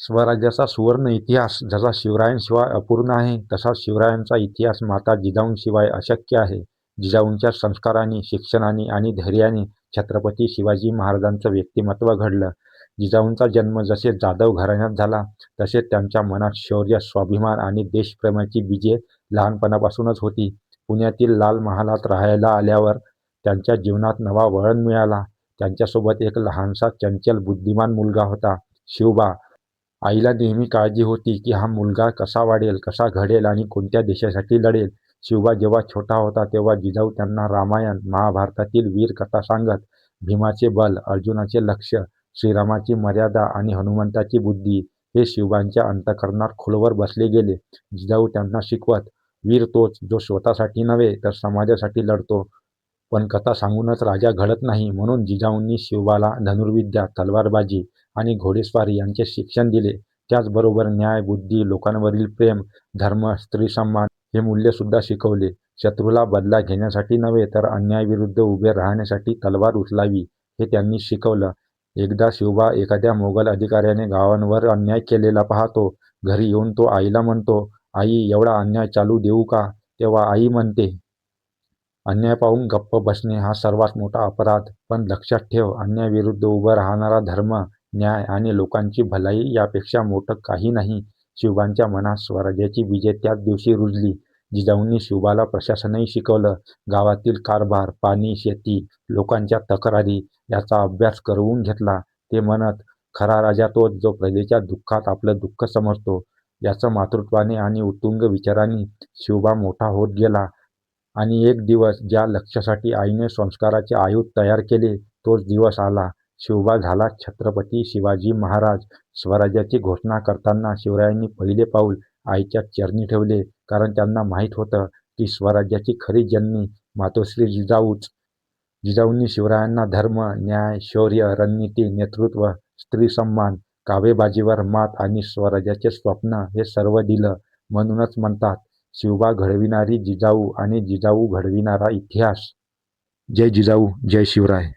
स्वराज्याचा सुवर्ण इतिहास जसा शिवरायांशिवाय अपूर्ण आहे तसा शिवरायांचा इतिहास माता जिजाऊंशिवाय अशक्य आहे. जिजाऊंच्या संस्कारांनी शिक्षणाने आणि धैर्याने छत्रपती शिवाजी महाराजांचं व्यक्तिमत्व घडलं. जिजाऊंचा जन्म जसे जाधव घराण्यात झाला तसे त्यांच्या मनात शौर्य स्वाभिमान आणि देशप्रेमाची बीजे लहानपणापासूनच होती. पुण्यातील लाल महालात राहायला आल्यावर त्यांच्या जीवनात नवा वळण मिळाला. त्यांच्यासोबत एक लहानसा चंचल बुद्धिमान मुलगा होता शिवबा. आईला नेहमी काळजी होती की हा मुलगा कसा वाढेल कसा घडेल आणि कोणत्या देशासाठी लढेल. शिवबा जेव्हा छोटा होता तेव्हा जिजाऊ त्यांना रामायण महाभारतातील वीर कथा सांगत भीमाचे बल अर्जुनाचे लक्ष श्रीरामाची मर्यादा आणि हनुमंताची बुद्धी हे शिवबांच्या अंतकरणात खोलवर बसले गेले. जिजाऊ त्यांना शिकवत वीर तोच जो स्वतःसाठी नव्हे तर समाजासाठी लढतो. पण कथा सांगूनच राजा घडत नाही म्हणून जिजाऊंनी शिवबाला धनुर्विद्या तलवारबाजी आणि घोडेस्वारी यांचे शिक्षण दिले. त्याचबरोबर न्याय बुद्धी लोकांवरील प्रेम धर्म स्त्री सन्मान हे मूल्यसुद्धा शिकवले. शत्रूला बदला घेण्यासाठी नव्हे तर अन्यायाविरुद्ध उभे राहण्यासाठी तलवार उचलावी हे त्यांनी शिकवलं. एकदा शिवबा एखाद्या मोगल अधिकाऱ्याने गावांवर अन्याय केलेला पाहतो. घरी येऊन तो आईला म्हणतो आई एवढा अन्याय चालू देऊ का? तेव्हा आई म्हणते अन्याय पाहून गप्प बसणे हा सर्वात मोठा अपराध. पण लक्षात ठेव अन्यायाविरुद्ध उभं राहणारा धर्म न्याय आणि लोकांची भलाई यापेक्षा मोठं काही नाही. शिवबांच्या मनात स्वराज्याची बीजे त्याच दिवशी रुजली. जिजाऊंनी शिवबाला प्रशासनही शिकवलं. गावातील कारभार पाणी शेती लोकांच्या तक्रारी याचा अभ्यास करवून घेतला. ते म्हणत खरा राजा तोच जो प्रजेच्या दुःखात आपलं दुःख समजतो याचं मातृत्वाने आणि उत्तुंग विचारांनी शिवबा मोठा होत गेला. आणि एक दिवस ज्या लक्ष्यासाठी आईने संस्काराचे आयुध तयार केले तोच दिवस आला. शिवबा झाला छत्रपती शिवाजी महाराज. स्वराज्याची घोषणा करताना शिवरायांनी पहिले पाऊल आईच्या चरणी ठेवले कारण त्यांना माहीत होतं की स्वराज्याची खरी जननी मातोश्री जिजाऊच. जिजाऊंनी शिवरायांना धर्म न्याय शौर्य रणनीती नेतृत्व स्त्री सन्मान कावेबाजीवर मात आणि स्वराज्याचे स्वप्न हे सर्व दिलं. म्हणूनच म्हणतात शिवबा घडविणारी जिजाऊ आणि जिजाऊ घडविणारा इतिहास. जय जिजाऊ जय शिवराय.